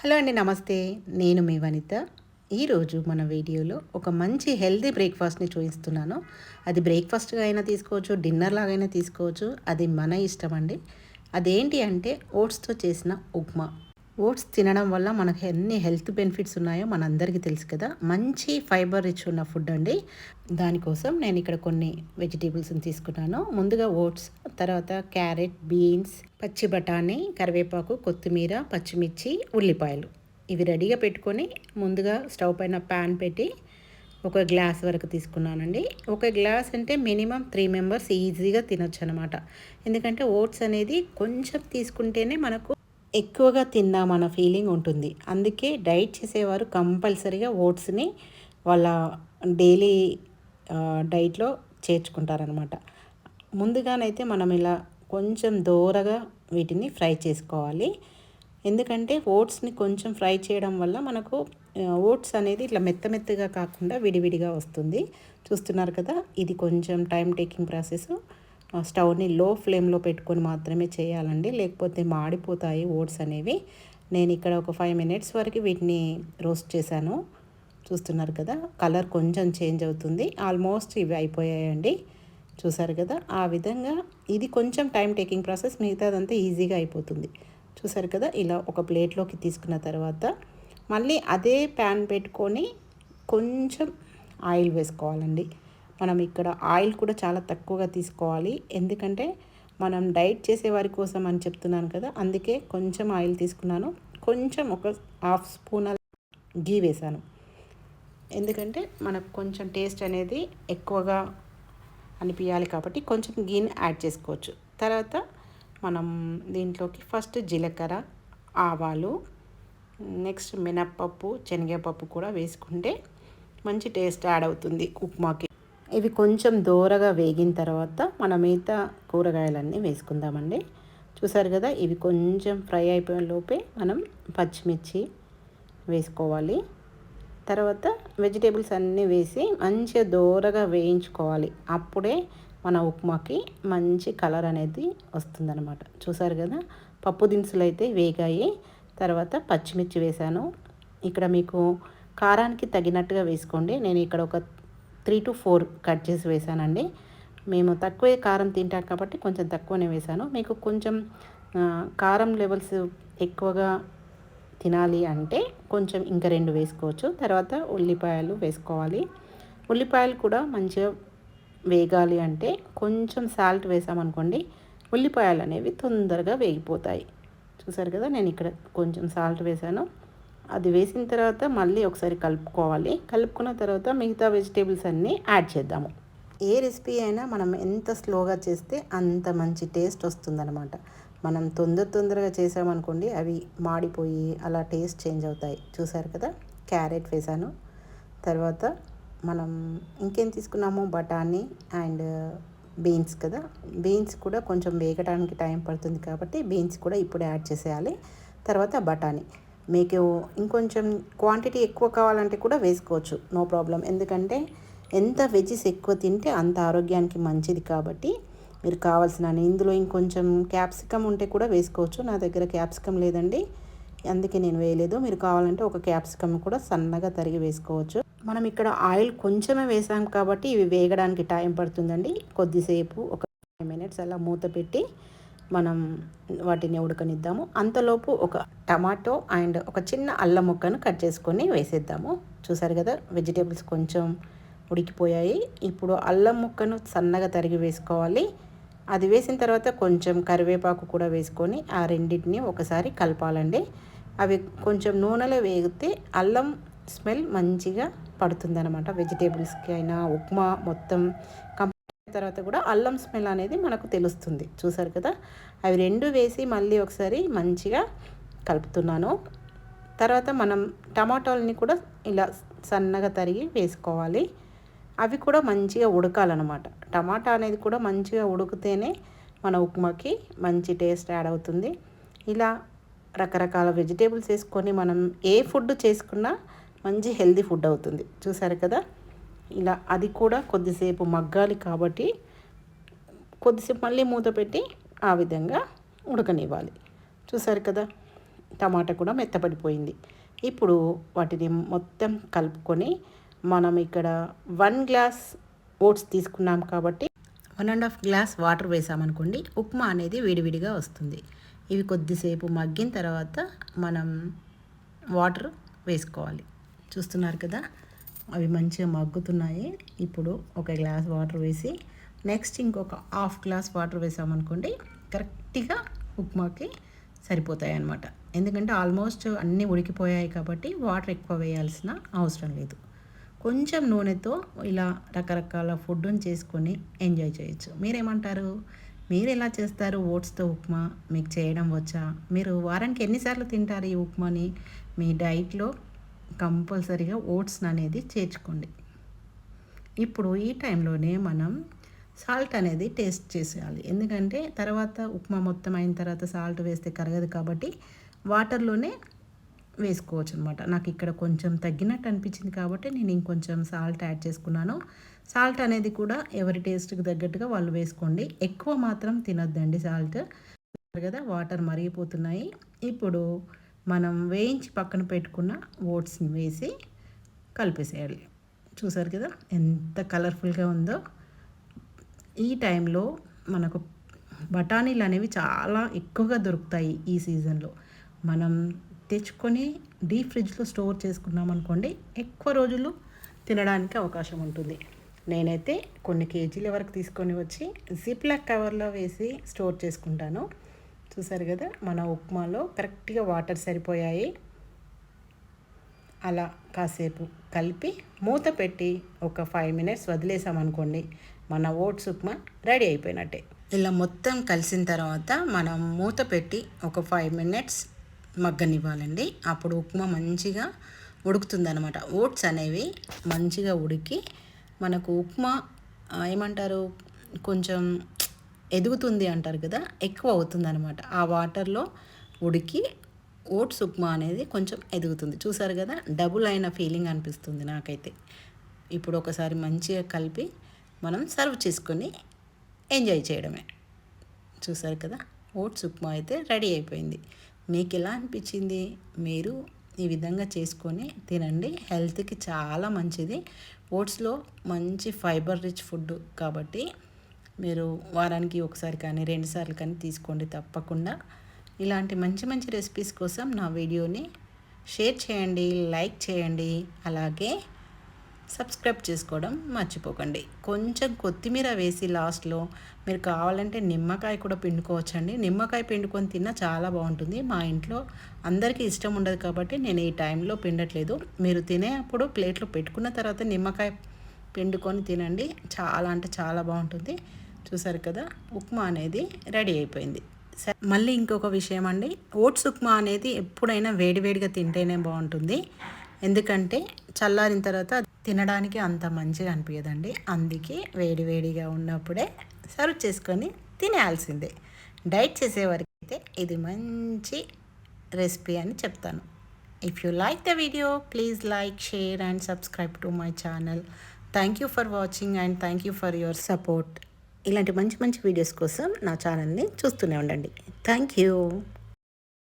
Hello అండి నమస్తే. నేను మీ వనిత. ఈరోజు మన వీడియోలో ఒక మంచి హెల్తీ బ్రేక్ఫాస్ట్ని చూపిస్తున్నాను. అది బ్రేక్ఫాస్ట్గా అయినా తీసుకోవచ్చు డిన్నర్ లాగైనా తీసుకోవచ్చు. అది మన ఇష్టం అండి. అదేంటి అంటే ఓట్స్తో చేసిన ఉప్మా. ఓట్స్ తినడం వల్ల మనకు ఎన్ని హెల్త్ బెనిఫిట్స్ ఉన్నాయో మనందరికీ తెలుసు కదా. మంచి ఫైబర్ రిచ్ ఉన్న ఫుడ్ అండి. దానికోసం నేను ఇక్కడ కొన్ని వెజిటేబుల్స్ని తీసుకున్నాను. ముందుగా ఓట్స్ తర్వాత క్యారెట్ బీన్స్ పచ్చి బఠానీ కరివేపాకు కొత్తిమీర పచ్చిమిర్చి ఉల్లిపాయలు. ఇవి రెడీగా పెట్టుకొని ముందుగా స్టవ్ పైన ప్యాన్ పెట్టి ఒక గ్లాస్ వరకు తీసుకున్నానండి. ఒక గ్లాస్ అంటే మినిమం త్రీ మెంబర్స్ ఈజీగా తినొచ్చు అనమాట ఎందుకంటే ఓట్స్ అనేది కొంచెం తీసుకుంటేనే మనకు ఎక్కువగా తిన్నామన్న ఫీలింగ్ ఉంటుంది. అందుకే డైట్ చేసేవారు కంపల్సరీగా ఓట్స్ని వాళ్ళ డైలీ డైట్లో చేర్చుకుంటారనమాట ముందుగానైతే మనం ఇలా కొంచెం దూరగా వీటిని ఫ్రై చేసుకోవాలి. ఎందుకంటే ఓట్స్ని కొంచెం ఫ్రై చేయడం వల్ల మనకు ఓట్స్ అనేది ఇట్లా మెత్త మెత్తగా కాకుండా విడివిడిగా వస్తుంది. చూస్తున్నారు కదా ఇది కొంచెం టైం టేకింగ్ ప్రాసెస్. స్టవ్ని లో ఫ్లేమ్లో పెట్టుకొని మాత్రమే చేయాలండి. లేకపోతే మాడిపోతాయి ఓట్స్ అనేవి. నేను ఇక్కడ ఒక ఫైవ్ మినిట్స్ వరకు వీటిని రోస్ట్ చేశాను. చూస్తున్నారు కదా కలర్ కొంచెం చేంజ్ అవుతుంది. ఆల్మోస్ట్ ఇవి అయిపోయాయండి. చూసారు కదా ఆ విధంగా ఇది కొంచెం టైం టేకింగ్ ప్రాసెస్ మిగతాదంతా ఈజీగా అయిపోతుంది. చూసారు కదా ఇలా ఒక ప్లేట్లోకి తీసుకున్న తర్వాత మళ్ళీ అదే ప్యాన్ పెట్టుకొని కొంచెం ఆయిల్ వేసుకోవాలండి. మనం ఇక్కడ ఆయిల్ కూడా చాలా తక్కువగా తీసుకోవాలి. ఎందుకంటే మనం డైట్ చేసే వారి కోసం అని చెప్తున్నాను కదా అందుకే కొంచెం ఆయిల్ తీసుకున్నాను. కొంచెం ఒక హాఫ్ స్పూన్ గీ వేసాను ఎందుకంటే మనకు కొంచెం టేస్ట్ అనేది ఎక్కువగా అనిపించాలి కాబట్టి కొంచెం గీని యాడ్ చేసుకోవచ్చు. తర్వాత మనం దీంట్లోకి ఫస్ట్ జీలకర్ర ఆవాలు నెక్స్ట్ మినప్పప్పు శనగపప్పు కూడా వేసుకుంటే మంచి టేస్ట్ యాడ్ అవుతుంది. ఉప్మాకి ఇవి కొంచెం దోరగా వేగిన తర్వాత మన మిగతా కూరగాయలన్నీ వేసుకుందామండి. చూసారు కదా ఇవి కొంచెం ఫ్రై అయిపోయిన లోపే మనం పచ్చిమిర్చి వేసుకోవాలి. తర్వాత వెజిటేబుల్స్ అన్నీ వేసి మంచిగా దోరగా వేయించుకోవాలి. అప్పుడే మన ఉప్మాకి మంచి కలర్ అనేది వస్తుందన్నమాట. చూసారు కదా పప్పు దినుసులు అయితే వేగాయి. తర్వాత పచ్చిమిర్చి వేసాను ఇక్కడ మీకు కారానికి తగినట్టుగా వేసుకోండి. నేను ఇక్కడ ఒక త్రీ టు ఫోర్ కట్ చేసి వేసానండి. మేము తక్కువే కారం తింటాం కాబట్టి కొంచెం తక్కువనే వేసాను. మీకు కొంచెం కారం లెవెల్స్ ఎక్కువగా తినాలి అంటే కొంచెం ఇంకా రెండు వేసుకోవచ్చు. తర్వాత ఉల్లిపాయలు వేసుకోవాలి. ఉల్లిపాయలు కూడా మంచిగా వేగాలి అంటే కొంచెం సాల్ట్ వేసామనుకోండి ఉల్లిపాయలు అనేవి తొందరగా వేగిపోతాయి. చూసారు కదా నేను ఇక్కడ కొంచెం సాల్ట్ వేసాను. అది వేసిన తర్వాత మళ్ళీ ఒకసారి కలుపుకోవాలి. కలుపుకున్న తర్వాత మిగతా వెజిటేబుల్స్ అన్నీ యాడ్ చేద్దాము. ఏ రెసిపీ అయినా మనం ఎంత స్లోగా చేస్తే అంత మంచి టేస్ట్ వస్తుందన్నమాట. మనం తొందర తొందరగా చేసామనుకోండి అవి మాడిపోయి అలా టేస్ట్ చేంజ్ అవుతాయి. చూసారు కదా? క్యారెట్ వేసాను. తర్వాత మనం ఇంకేం తీసుకున్నాము? బఠానీ అండ్ బీన్స్ కదా? బీన్స్ కూడా కొంచెం వేగడానికి టైం పడుతుంది కాబట్టి బీన్స్ కూడా ఇప్పుడు యాడ్ చేసేయాలి. తర్వాత బఠానీ. మీకు ఇంకొంచెం క్వాంటిటీ ఎక్కువ కావాలంటే కూడా వేసుకోవచ్చు. నో ప్రాబ్లం ఎందుకంటే ఎంత వెజ్జెస్ ఎక్కువ తింటే అంత ఆరోగ్యానికి మంచిది కాబట్టి మీరు కావాల్సిన ఇందులో ఇంకొంచెం క్యాప్సికమ్ ఉంటే కూడా వేసుకోవచ్చు. నా దగ్గర క్యాప్సికమ్ లేదండి. అందుకే నేను వేయలేదు. మీరు కావాలంటే ఒక క్యాప్సికమ్ కూడా సన్నగా తరిగి వేసుకోవచ్చు. మనం ఇక్కడ ఆయిల్ కొంచెమే వేసాం కాబట్టి ఇవి వేగడానికి టైం పడుతుందండి. కొద్దిసేపు ఒక ఫైవ్ మినిట్స్ అలా మూత పెట్టి మనం వాటిని ఉడకనిద్దాము. అంతలోపు ఒక టమాటో అండ్ ఒక చిన్న అల్లం ముక్కను కట్ చేసుకొని వేసేద్దాము. చూసారు కదా వెజిటేబుల్స్ కొంచెం ఉడికిపోయాయి. ఇప్పుడు అల్లం ముక్కను సన్నగా తరిగి వేసుకోవాలి. అది వేసిన తర్వాత కొంచెం కరివేపాకు కూడా వేసుకొని ఆ రెండింటిని ఒకసారి కలపాలండి. అవి కొంచెం నూనెలో వేగితే అల్లం స్మెల్ మంచిగా పడుతుందన్నమాట. వెజిటేబుల్స్కి అయినా ఉప్మా మొత్తం తర్వాత కూడా అల్లం స్మెల్ అనేది మనకు తెలుస్తుంది. చూసారు కదా? అవి రెండు వేసి మళ్ళీ ఒకసారి మంచిగా కలుపుతున్నాను. తర్వాత మనం టమాటాలని కూడా ఇలా సన్నగా తరిగి వేసుకోవాలి. అవి కూడా మంచిగా ఉడకాలన్నమాట. టమాటా అనేది కూడా మంచిగా ఉడికితేనే మన ఉప్మాకి మంచి టేస్ట్ యాడ్ అవుతుంది. ఇలా రకరకాల వెజిటేబుల్స్ వేసుకొని మనం ఏ ఫుడ్ చేసుకున్నా మంచి హెల్దీ ఫుడ్ అవుతుంది. చూసారు కదా? ఇలా అది కూడా కొద్దిసేపు మగ్గాలి కాబట్టి కొద్దిసేపు మళ్ళీ మూత పెట్టి ఆ విధంగా ఉడకనివ్వాలి. చూసారు కదా? టమాటా కూడా మెత్తపడిపోయింది. ఇప్పుడు వాటిని మొత్తం కలుపుకొని మనం ఇక్కడ వన్ గ్లాస్ ఓట్స్ తీసుకున్నాం కాబట్టి one and half glass water వేసామనుకోండి ఉప్మా అనేది విడివిడిగా వస్తుంది. ఇవి కొద్దిసేపు మగ్గిన తర్వాత మనం వాటర్ వేసుకోవాలి. చూస్తున్నారు కదా? అవి మంచిగా మగ్గుతున్నాయి. ఇప్పుడు ఒక గ్లాస్ వాటర్ వేసి నెక్స్ట్ ఇంకొక హాఫ్ గ్లాస్ వాటర్ వేసామనుకోండి కరెక్ట్గా ఉప్మాకి సరిపోతాయి అన్నమాట ఎందుకంటే ఆల్మోస్ట్ అన్నీ ఉడికిపోయాయి కాబట్టి వాటర్ ఎక్కువ వేయాల్సిన అవసరం లేదు. కొంచెం నూనెతో ఇలా రకరకాల ఫుడ్ని చేసుకొని ఎంజాయ్ చేయొచ్చు. మీరేమంటారు? మీరు ఎలా చేస్తారు ఓట్స్తో ఉప్మా? మీకు చేయడం వచ్చా? మీరు వారానికి ఎన్నిసార్లు తింటారు ఈ ఉప్మాని? మీ డైట్లో కంపల్సరీగా ఓట్స్ అనేది చేర్చుకోండి. ఇప్పుడు ఈ టైంలోనే మనం సాల్ట్ అనేది టేస్ట్ చేసేయాలి. ఎందుకంటే తర్వాత ఉప్మా మొత్తం అయిన తర్వాత సాల్ట్ వేస్తే కరగదు కాబట్టి వాటర్లోనే వేసుకోవచ్చు అనమాట నాకు ఇక్కడ కొంచెం తగ్గినట్టు అనిపించింది కాబట్టి నేను ఇంకొంచెం సాల్ట్ యాడ్ చేసుకున్నాను. సాల్ట్ అనేది కూడా ఎవరి టేస్ట్కి తగ్గట్టుగా వాళ్ళు వేసుకోండి. ఎక్కువ మాత్రం తినొద్దండి సాల్ట్. కదా వాటర్ మరిగిపోతున్నాయి. ఇప్పుడు మనం వేయించి పక్కన పెట్టుకున్న ఓట్స్ని వేసి కలిపేసేయాలి. చూసారు కదా ఎంత కలర్ఫుల్గా ఉందో. ఈ టైంలో మనకు బఠానీలు అనేవి చాలా ఎక్కువగా దొరుకుతాయి ఈ సీజన్లో. మనం తెచ్చుకొని డీప్ ఫ్రిడ్జ్లో స్టోర్ చేసుకున్నాం అనుకోండి ఎక్కువ రోజులు తినడానికి అవకాశం ఉంటుంది. నేనైతే కొన్ని కేజీల వరకు తీసుకొని వచ్చి జిప్లాక్ కవర్లో వేసి స్టోర్ చేసుకుంటాను. చూసారు కదా మన ఉప్మాలో కరెక్ట్గా వాటర్ సరిపోయాయి. అలా కాసేపు కలిపి మూత పెట్టి ఒక ఫైవ్ మినిట్స్ వదిలేసామనుకోండి మన ఓట్స్ ఉప్మా రెడీ అయిపోయినట్టే. ఇలా మొత్తం కలిసిన తర్వాత మనం మూత పెట్టి ఒక ఫైవ్ మినిట్స్ మగ్గనివ్వాలండి. అప్పుడు ఉప్మా మంచిగా ఉడుకుతుందనమాట ఓట్స్ అనేవి మంచిగా ఉడికి మనకు ఉప్మా ఏమంటారు కొంచెం ఎదుగుతుంది అంటారు కదా ఎక్కువ అవుతుంది అనమాట ఆ వాటర్లో ఉడికి ఓట్స్ ఉప్మా అనేది కొంచెం ఎదుగుతుంది. చూసారు కదా డబుల్ అయిన ఫీలింగ్ అనిపిస్తుంది నాకైతే. ఇప్పుడు ఒకసారి మంచిగా కలిపి మనం సర్వ్ చేసుకొని ఎంజాయ్ చేయడమే. చూసారు కదా ఓట్స్ ఉప్మా అయితే రెడీ అయిపోయింది. మీకు ఎలా అనిపించింది? మీరు ఈ విధంగా చేసుకొని తినండి. హెల్త్కి చాలా మంచిది. ఓట్స్లో మంచి ఫైబర్ రిచ్ ఫుడ్ కాబట్టి మీరు వారానికి ఒకసారి కానీ రెండుసార్లు కానీ తీసుకోండి తప్పకుండా. ఇలాంటి మంచి మంచి రెసిపీస్ కోసం నా వీడియోని షేర్ చేయండి లైక్ చేయండి అలాగే సబ్స్క్రైబ్ చేసుకోవడం మర్చిపోకండి. కొంచెం కొత్తిమీర వేసి లాస్ట్లో మీరు కావాలంటే నిమ్మకాయ కూడా పిండుకోవచ్చండి. నిమ్మకాయ పిండుకొని తిన్నా చాలా బాగుంటుంది. మా ఇంట్లో అందరికీ ఇష్టం ఉండదు కాబట్టి నేను ఈ టైంలో పిండట్లేదు. మీరు తినే అప్పుడు ప్లేట్లో పెట్టుకున్న తర్వాత నిమ్మకాయ పిండుకొని తినండి. చాలా అంటే చాలా బాగుంటుంది. చూసారు కదా? ఉప్మా అనేది రెడీ అయిపోయింది. మళ్ళీ ఇంకొక విషయం అండి. ఓట్స్ ఉప్మా అనేది ఎప్పుడైనా వేడివేడిగా తింటేనే బాగుంటుంది. ఎందుకంటే చల్లారిన తర్వాత తినడానికి అంత మంచిగా అనిపించదండి అందుకే వేడివేడిగా ఉన్నప్పుడే సర్వ్ చేసుకొని తినేయాల్సిందే. డైట్ చేసేవారికి అయితే ఇది మంచి రెసిపీ అని చెప్తాను. If you like the video please like share and subscribe to my channel thank you for watching and thank you for your support ఇలాంటి మంచి మంచి వీడియోస్ కోసం నా ఛానల్ని చూస్తూనే ఉండండి. Thank you